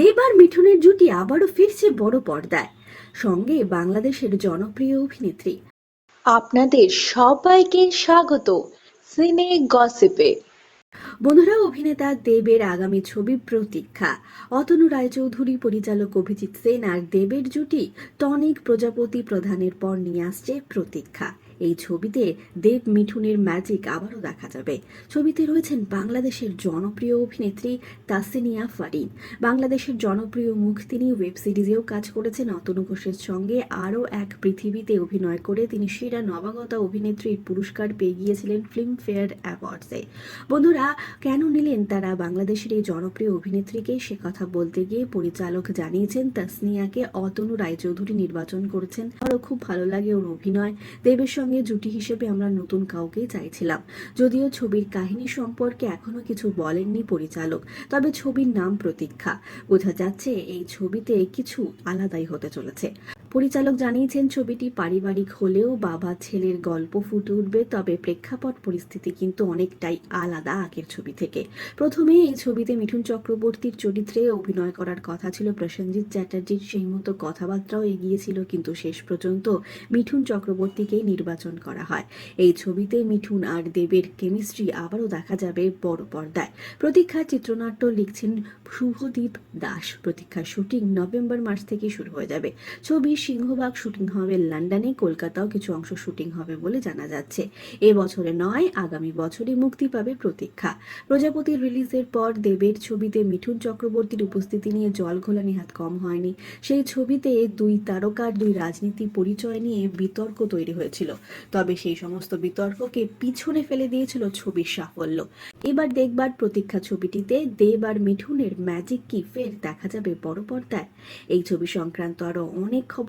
দেব আর মিঠুনের জুটি আবারও ফিরছে বড় পর্দায়। সঙ্গে বাংলাদেশের জনপ্রিয় অভিনেত্রী। আপনাদের সবাইকে স্বাগত সিনে গসিপে। বন্ধুরা অভিনেতা দেবের আগামী ছবি প্রতীক্ষা। অতনু রায়চৌধুরী পরিচালক অভিজিৎ সেন আর দেবের জুটি টনিক প্রজাপতি প্রধানের পর নিয়ে আসছে প্রতীক্ষা। এই ছবিতে দেব মিঠুনের ম্যাজিক আবারও দেখা যাবে। ছবিতে রয়েছেন বাংলাদেশের জনপ্রিয় অভিনেত্রী তাসিনিয়া ফারিন। বাংলাদেশের জনপ্রিয় মুখ তিনি ওয়েব সিরিজেও কাজ করেছেন। অতনু ঘোষের সঙ্গে আরও এক পৃথিবীতে অভিনয় করে তিনি সেরা নবাগতা অভিনেত্রীর পুরস্কার পেয়ে গিয়েছিলেন ফিল্মফেয়ার অ্যাওয়ার্ডসে। বন্ধুরা, কেন নিলেন তারা বাংলাদেশের এই জনপ্রিয় অভিনেত্রীকে? সে কথা বলতে গিয়ে পরিচালক জানিয়েছেন, তাসনিয়াকে অতনু রায়চৌধুরী নির্বাচন করেছেন। আরও খুব ভালো লাগে ওর অভিনয়। দেবের সঙ্গে জুটি হিসেবে আমরা নতুন কাউকেই চাইছিলাম। যদিও ছবির কাহিনী সম্পর্কে এখনও কিছু বলেননি পরিচালক, তবে ছবির নাম প্রতীক্ষা। বোঝা যাচ্ছে এই ছবিতে কিছু আলাদাই হতে চলেছে। পরিচালক জানিয়েছেন, ছবিটি পারিবারিক হলেও বাবা ছেলের গল্প ফুটে উঠবে, তবে প্রেক্ষাপট পরিস্থিতি কিন্তু অনেকটাই আলাদা আগের ছবি থেকে। প্রথমে এই ছবিতে মিঠুন চক্রবর্তীর চরিত্রে অভিনয় করার কথা ছিল প্রসেনজিৎ চ্যাটার্জির সেই মতো কথাবার্তাও এগিয়েছিল কিন্তু শেষ পর্যন্ত মিঠুন চক্রবর্তীকেই নির্বাচন করা হয়। এই ছবিতে মিঠুন আর দেবের কেমিস্ট্রি আবারও দেখা যাবে বড় পর্দায়। প্রতীক্ষার চিত্রনাট্য লিখছেন শুভদীপ দাস। প্রতীক্ষার শুটিং নভেম্বর মাস থেকে শুরু হয়ে যাবে। ছবির সিংহভাগ শুটিং হবে লন্ডনে, কলকাতাও কিছু অংশ শুটিং হবে বলে জানা যাচ্ছে। এ বছরে নয়, আগামী বছরই মুক্তি পাবে প্রতীক্ষা। প্রজাপতি রিলিজের পর দেবের ছবিতে মিঠুন চক্রবর্তীর উপস্থিতি নিয়ে জল ঘোলা নেহাত কম হয়নি। সেই ছবিতে দুই তারকার দুই রাজনীতি পরিচয় নিয়ে বিতর্ক তৈরি হয়েছিল। তবে সেই সমস্ত বিতর্ককে পিছনে ফেলে দিয়েছিল ছবির সাফল্য। এবার দেখবার প্রতীক্ষা ছবিটিতে দেব আর মিঠুনের ম্যাজিক কি ফের দেখা যাবে বড় পর্দায়? এই ছবি সংক্রান্ত আরও অনেক